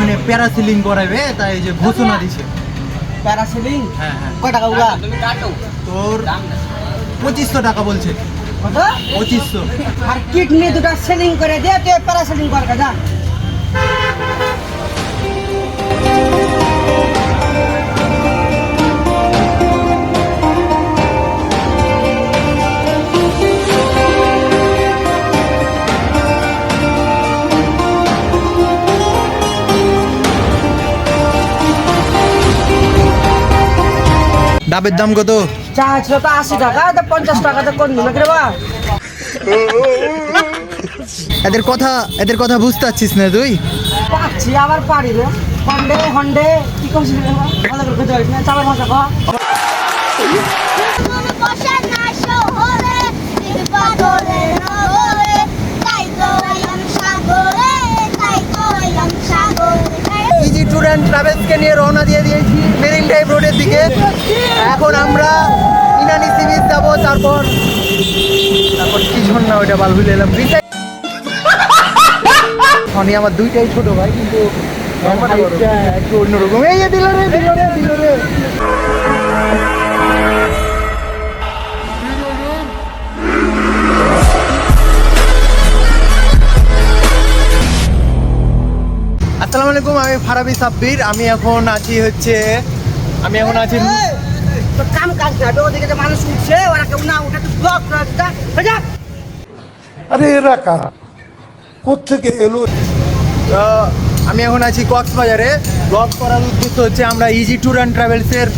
ওখানে প্যারাসিলিং করাবে তাই যে ঘোষণা দিছে। প্যারাসিলিং? হ্যাঁ হ্যাঁ। কয় টাকা কাটো। তোর পঁচিশশো টাকা বলছে। কত? পঁচিশশো। আর কিডনি দুটা সেলিং করে দে তুই প্যারাসিলিং কর যা ডাবের দাম কত? চা ছিল তো আশি টাকা তো পঞ্চাশ টাকা তো কোন দিন রে বা? এদের কথা এদের কথা বুঝতে পারছিস না তুই? পাচ্ছি আবার পারি রে। হন্ডে হন্ডে কি করছিস রে? ভালো করে খেতে পারিস না ভাষা কহ ট্যুর অ্যান্ড ট্রাভেলসকে নিয়ে রওনা দিয়ে দিয়েছি। দিকে। এখন আমরা ইনানি সি বিচ যাব তারপর তারপর কি ঝর্ণা ওইটা বাল ভুলে এলাম? শনি আমার দুইটাই ছোট ভাই কিন্তু একটু অন্যরকম। এই দিল রে দিল রে দিল রে। আসসালামু আলাইকুম আমি ফারাবি সাব্বির। আমি এখন আছি হচ্ছে আমি এখন আছি তো কাম কাজ না ওদিকে যে মানুষ উঠছে ওরা কেউ না উঠে ব্লক আরে এরা কারা? কোথেকে এলো? আমি এখন আছি কক্সবাজারে। ব্লগ করার উদ্দেশ্য হচ্ছে আমরা ইজি ট্যুর অ্যান্ড ট্রাভেলসের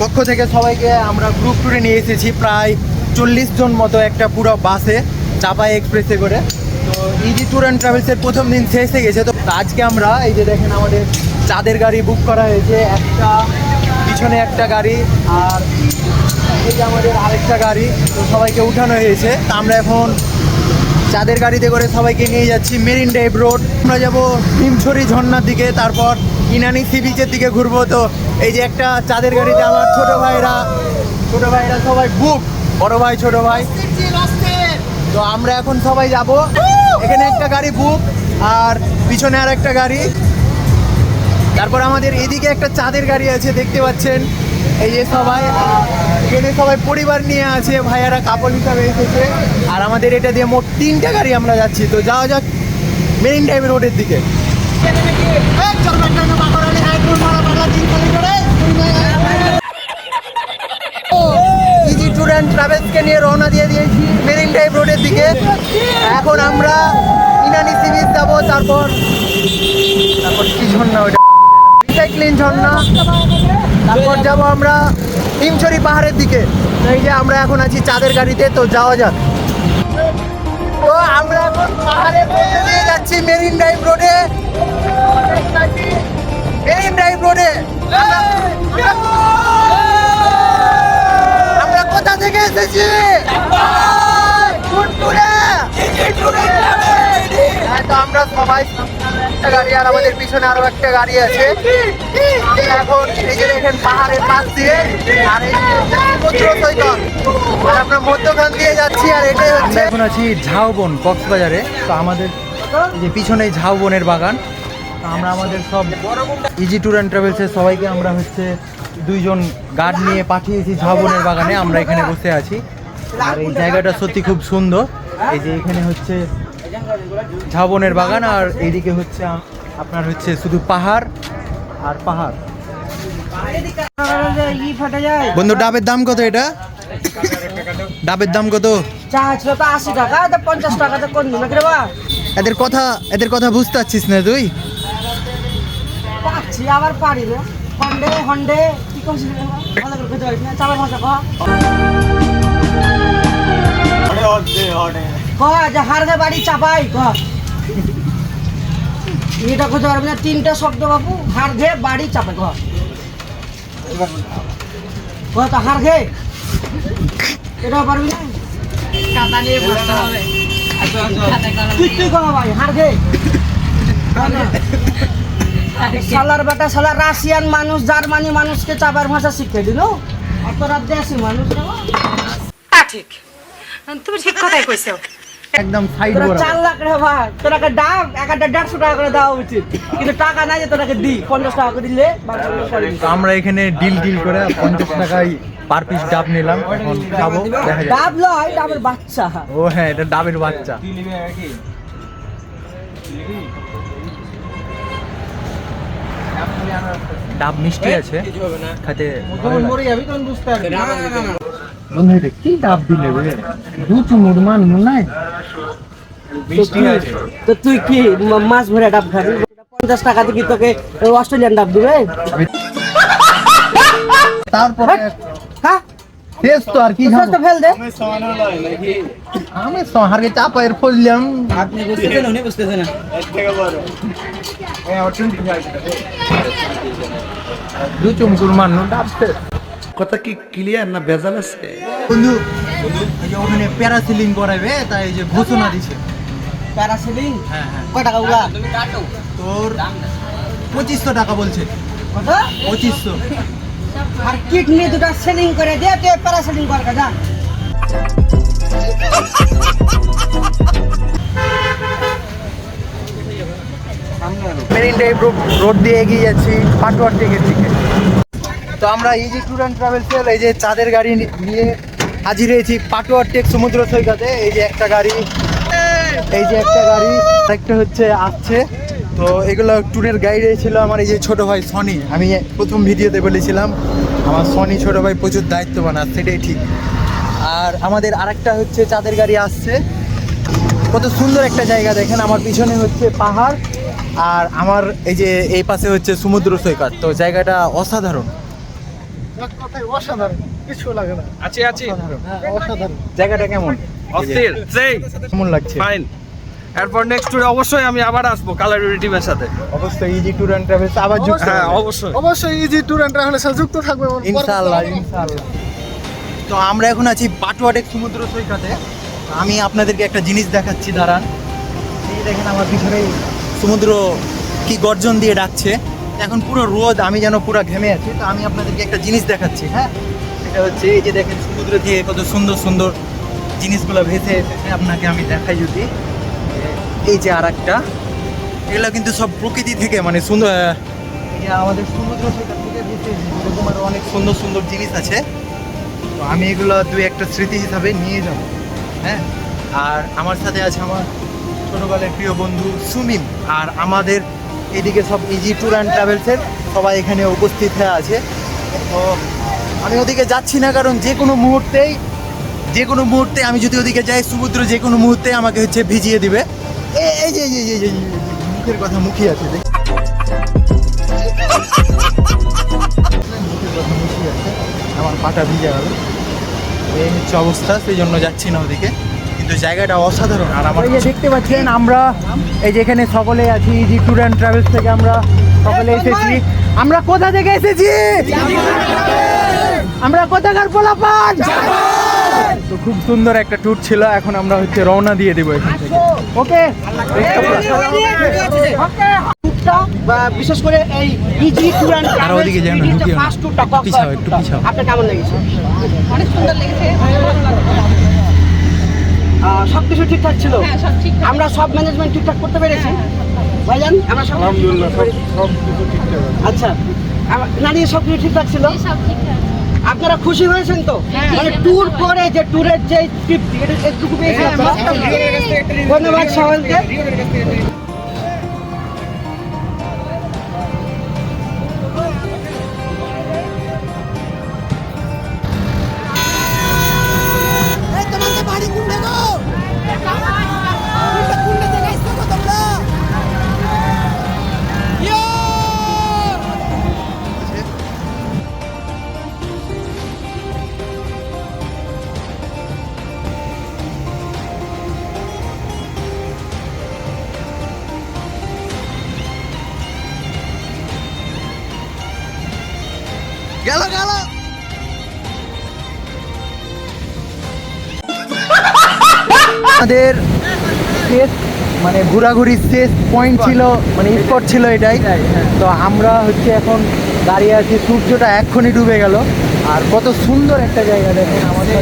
পক্ষ থেকে সবাইকে আমরা গ্রুপ ট্যুরে নিয়ে এসেছি প্রায় চল্লিশ জন মতো একটা পুরো বাসে চাপাই এক্সপ্রেসে করে। তো ইজি ট্যুর অ্যান্ড ট্রাভেলসের প্রথম দিন শেষ হয়ে গেছে। তো আজকে আমরা এই যে দেখেন আমাদের চাঁদের গাড়ি বুক করা হয়েছে, একটা পিছনে একটা গাড়ি আর এই যে আমাদের আরেকটা গাড়ি, তো সবাইকে উঠানো হয়েছে। তা আমরা এখন চাঁদের গাড়িতে করে সবাইকে নিয়ে যাচ্ছি মেরিন ড্রাইভ রোড। আমরা যাব হিমছড়ি ঝর্ণার দিকে, তারপর ইনানি সি বিচের দিকে ঘুরবো। তো এই যে একটা চাঁদের গাড়িতে আমার ছোট ভাইরা ছোট ভাইরা সবাই বুক বড় ভাই, ছোট ভাই। তো আমরা এখন সবাই যাব। এখানে একটা গাড়ি বুক আর পিছনে আর একটা গাড়ি। তারপর আমাদের এদিকে একটা চাঁদের গাড়ি আছে, দেখতে পাচ্ছেন। এই যে সবাই এখানে সবাই পরিবার নিয়ে আছে, ভাইয়ারা কাপড় হিসাবে এসেছে। আর আমাদের এটা দিয়ে মোট তিনটা গাড়ি আমরা যাচ্ছি। তো যাওয়া যাক মেরিন ড্রাইভ রোডের দিকে। অ্যান্ড ট্রাভেলসকে নিয়ে রওনা দিয়ে দিয়েছি মেরিন ড্রাইভ রোডের দিকে। এখন আমরা ইনানি সি বিচ যাব, তারপর তারপর কি ঝর্ণা ওইটা রিসাইক্লিং ঝর্ণা। তারপর যাব আমরা হিমছড়ি পাহাড়ের দিকে। এই যে আমরা এখন আছি চাঁদের গাড়িতে তো যাওয়া যাক। তো আমরা এখন পাহাড়ের মধ্যে দিয়ে যাচ্ছি মেরিন ড্রাইভ রোডে মেরিন ড্রাইভ রোডে আমরা কোথা থেকে এসেছি? হ্যাঁ, তো আমরা সবাই একটা গাড়ি আর আমাদের পিছনে আরও একটা গাড়ি আছে। এখন এই যে দেখেন পাহাড়ের পাশ দিয়ে আর এই সমুদ্র সৈকত। আর আমরা মধ্যখান দিয়ে যাচ্ছি আর এটাই হচ্ছে এখন আছি ঝাউবন কক্সবাজারে। তো আমাদের যে পিছনেই ঝাউবনের বাগান। আমরা আমাদের সব ইজি ট্যুর অ্যান্ড ট্রাভেলসের সবাইকে আমরা হচ্ছে দুইজন গার্ড নিয়ে পাঠিয়েছি ঝাউবনের বাগানে। আমরা এখানে বসে আছি। আর এই জায়গাটা সত্যি খুব সুন্দর। এই যে এখানে হচ্ছে ঝাউবনের বাগান আর এইদিকে হচ্ছে আপনার হচ্ছে শুধু পাহাড় আর পাহাড়। বন্ধু ডাবের দাম কত এটা? ডাবের দাম কত? এদের কথা এদের কথা বুঝতে পারছিস না তুই? পাচ্ছি আবার পারি রে। হন্ডে হন্ডে কি ভালো করে না ভাষা কহ বাড়ি চাপাই এটা করতে পারবি না তিনটা শব্দ বাবু হার ঘে বাড়ি চাপাই তো হার ঘে এটাও পারবি না। কাদা নিয়ে বসতে হবে। তুই তুই কহ ভাই হার ঘে সালার বেটা সালার রাশিয়ান মানুষ জার্মানি মানুষকে চাবার ভাষা শিখে দিল। অত রাত দেশি মানুষ হ্যাঁ ঠিক। তুমি ঠিক কথাই কইছো। একদম সাইড বরাবর চার লাখ রে ভাই তোরাকে ডাব এক একটা দেড়শো টাকা করে দেওয়া উচিত। কিন্তু টাকা নাই যে তোরাকে দি পঞ্চাশ টাকা করে দিলে আমরা এখানে ডিল ডিল করে পঞ্চাশ টাকায় পার পিস ডাব নিলাম। এখন খাব দেখা যাক। ডাব লয় ডাবের বাচ্চা। ও হ্যাঁ এটা ডাবের বাচ্চা। ডাব মিষ্টি আছে। খেতে বন্ধু এটা কি ডাব দিলে রে? দু চুমুর মান মনে তো তুই কি মাছ ভরে ডাব খাবি? পঞ্চাশ টাকা দিয়ে কি তোকে অস্ট্রেলিয়ান ডাব দিবে? তারপরে হ্যাঁ? শেষ তো আর কি তো ফেল দে। আমি সহারকে চাপায়ের ফজলাম আপনি বুঝতেছেন উনি বুঝতেছেন না। ডাব শেষ কথা কি ক্লিয়ার না ভেজাল আছে? বন্ধু যে ওখানে প্যারাসিলিং করাবে তাই এই যে ঘোষণা দিছে। প্যারাসিলিং হ্যাঁ হ্যাঁ। কয় টাকা উলা তোর পঁচিশশো টাকা বলছে। কত? পঁচিশশো। আর কিডনি দুটা সেলিং করে দে তুই প্যারাসিলিং কর যা। মেরিন ড্রাইভ রোড দিয়ে এগিয়ে যাচ্ছি পাটুয়ার টেকের দিকে তো আমরা ইজি ট্যুর অ্যান্ড ট্রাভেলসের এই যে চাঁদের গাড়ি নিয়ে হাজির হয়েছি পাটুয়ার টেক সমুদ্র সৈকতে। এই যে একটা গাড়ি, এই যে একটা গাড়ি একটা হচ্ছে আসছে। তো এগুলো ট্যুরের গাইডে ছিল আমার এই যে ছোট ভাই সনি। আমি প্রথম ভিডিওতে বলেছিলাম, আমার সনি ছোট ভাই প্রচুর দায়িত্ববান, আর সেটাই ঠিক। আর আমাদের আরেকটা হচ্ছে চাঁদের গাড়ি আসছে। কত সুন্দর একটা জায়গা দেখেন, আমার পিছনে হচ্ছে পাহাড়, আর আমার এই যে এই পাশে হচ্ছে সমুদ্র সৈকত। তো জায়গাটা অসাধারণ। অসাধারণ কিছু লাগে না। আছি আছি। অসাধারণ জায়গাটা কেমন? অস্থির সেই। কেমন লাগছে? ফাইন এরপর নেক্সট অবশ্যই আমি আবার আসব কালার টিমের সাথে। অবশ্যই ইজি ট্যুর ট্রাভেলস আবার যুক্ত হ্যাঁ অবশ্যই। অবশ্যই ইজি ট্যুর যুক্ত থাকবে ইনশাআল্লাহ ইনশাআল্লাহ। তো আমরা এখন আছি পাটুয়াটেক সমুদ্র সৈকতে। আমি আপনাদেরকে একটা জিনিস দেখাচ্ছি দাঁড়ান। এই দেখেন আমার পিছনে সমুদ্র কি গর্জন দিয়ে ডাকছে। এখন পুরো রোদ, আমি যেন পুরো ঘেমে আছি, তো আমি আপনাদেরকে একটা জিনিস দেখাচ্ছি হ্যাঁ? সেটা হচ্ছে এই যে দেখেন সমুদ্র দিয়ে কত সুন্দর সুন্দর জিনিসগুলো ভেসে এসেছে, আপনাকে আমি দেখাই যদি। এই যে আর একটা এগুলো কিন্তু সব প্রকৃতি থেকে মানে সুন্দর আমাদের সমুদ্র সৈকত থেকে ভেসে এরকম আরও অনেক সুন্দর সুন্দর জিনিস আছে। তো আমি এগুলো দুই একটা স্মৃতি হিসাবে নিয়ে যাব হ্যাঁ? আর আমার সাথে আছে আমার ছোটোবেলার প্রিয় বন্ধু সুমিম, আর আমাদের এদিকে সব ইজি ট্যুর অ্যান্ড ট্রাভেলসের সবাই এখানে উপস্থিত হয়ে আছে। তো আমি ওদিকে যাচ্ছি না, কারণ যে কোনো মুহূর্তেই যে কোনো মুহূর্তে আমি যদি ওদিকে যাই সমুদ্র যে কোনো মুহূর্তে আমাকে হচ্ছে ভিজিয়ে দিবে। এই যে, এই যে- মুখের কথা মুখই আছে, আমার পাটা ভিজে গেল। এই হচ্ছে অবস্থা, সেই জন্য যাচ্ছি না ওদিকে। কিন্তু জায়গাটা অসাধারণ। আর আমার এই যে দেখতে পাচ্ছেন আমরা এই যে এখানে সকলে আছি জি ট্যুর অ্যান্ড ট্রাভেলস থেকে আমরা সকলে এসেছি। আমরা কোথা থেকে এসেছি? আমরা কোথাকার পোলাপান? তো খুব সুন্দর একটা ট্যুর ছিল এখন আমরা হচ্ছে রওনা দিয়ে দেবো এখান থেকে। ওকে। বিশেষ করে এই ইজি ট্যুর অ্যান্ড আর ওদিকে যেন ঢুকিও না। ফার্স্ট ট্যুরটা একটু পিছাও, একটু পিছাও। আপনার কেমন লেগেছে? অনেক সুন্দর লেগেছে। সব কিছু ঠিকঠাক ছিল। আমরা সব ম্যানেজমেন্ট ঠিকঠাক করতে পেরেছি। ভাইজান আমরা সব আলহামদুলিল্লাহ সব সব কিছু ঠিকঠাক আচ্ছা নারী সব কিছু ঠিকঠাক ছিল? আপনারা খুশি হয়েছেন তো? মানে ট্যুর পরে যে ট্যুরের যে ট্রিপ পেয়েছি ধন্যবাদ সবাইকে। গেল গেল। আমাদের শেষ মানে ঘোরাঘুরির শেষ পয়েন্ট ছিল মানে স্পট ছিল এটাই। তো আমরা হচ্ছে এখন দাঁড়িয়ে আছি সূর্যটা এক্ষুনি ডুবে গেল। আর কত সুন্দর একটা জায়গা দেখেন আমাদের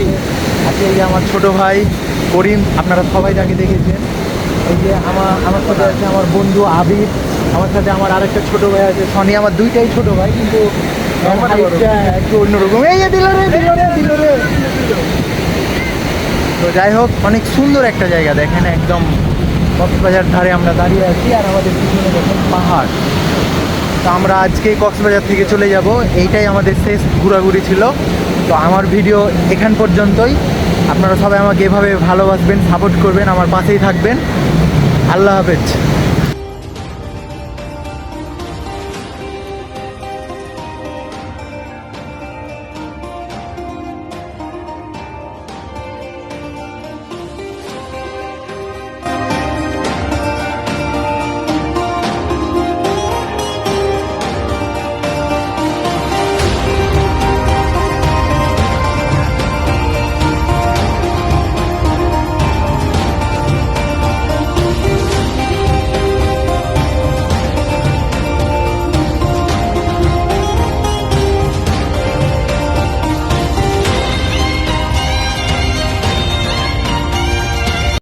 আজকে এই যে আমার ছোট ভাই করিম আপনারা সবাই তাকে দেখেছেন। এই যে আমার আমার সাথে আছে আমার বন্ধু আবির আমার সাথে আমার আরেকটা ছোট ভাই আছে সনি আমার দুইটাই ছোট ভাই কিন্তু তো যাই হোক, অনেক সুন্দর একটা জায়গা দেখেন, একদম কক্সবাজার ধারে আমরা দাঁড়িয়ে আছি আর আমাদের পিছনে দেখেন পাহাড়। তো আমরা আজকে কক্সবাজার থেকে চলে যাব, এইটাই আমাদের শেষ ঘোরাঘুরি ছিল। তো আমার ভিডিও এখান পর্যন্তই। আপনারা সবাই আমাকে এভাবে ভালোবাসবেন সাপোর্ট করবেন, আমার পাশেই থাকবেন। আল্লাহ হাফেজ।